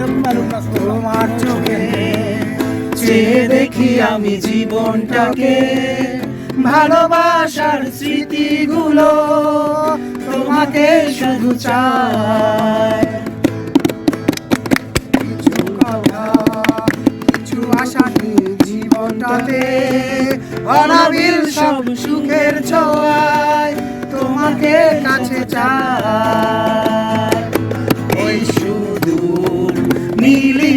তোমার চোখে। দেখি আমি জীবনটাকে। ভালোবাসার স্মৃতিগুলো তোমাকে শুধু চাই। জীবনটাতে অনাবিল সব সুখের ছোঁয়ায় তোমাকে কাছে চাই।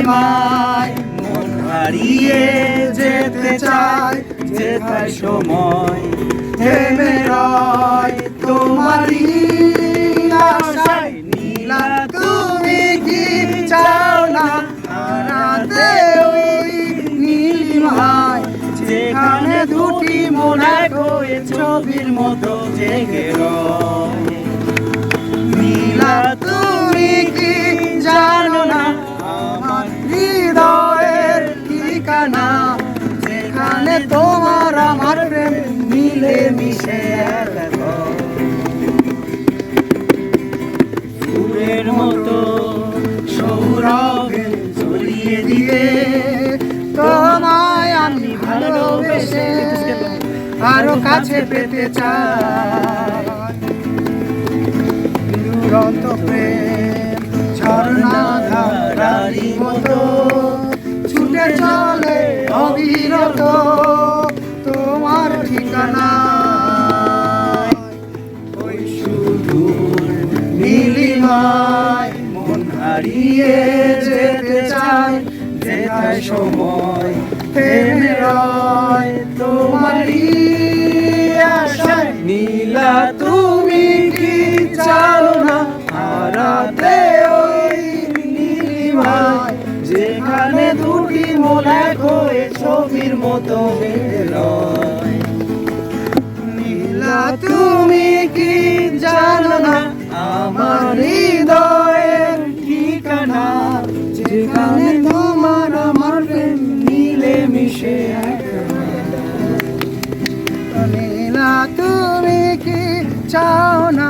নীলিমায় মন হারিয়ে যেতে চায়, যেথায় সময় থেমে রয়। তোমারই আশায় নীলা, তুমি কি চাও না? হারাতে ওই নীলিমায় যেখানে দুটি মন হয়ে ছবির মতো জেগে রয়। নীলা তুমি ঠিকানা যেখানে তোমার আমার প্রেম মিলে মিশে ফুলের মতো সৌরভে জড়িয়ে দিয়ে তোমায় আমি ভালোবেসে আরও কাছে পেতে চাই। দুরন্ত প্রেম অবিরত তোমার ঠিকানা ওই শুধু নীলিমায় মন হারিয়ে যেতে চায় যেথায় সময় থেমে রয়। তোমারই নীলা, তুমি কি চাও না? হারাতে ওই নীলিমায়, যেখানে দুটি মন এক ছবির মতো নীলা, তুমি কি জানো না আমার হৃদয়ের ঠিকানা? যেখানে তোমার আমার প্রেম মিলে মিশে নীলা, তুমি কি চাও না?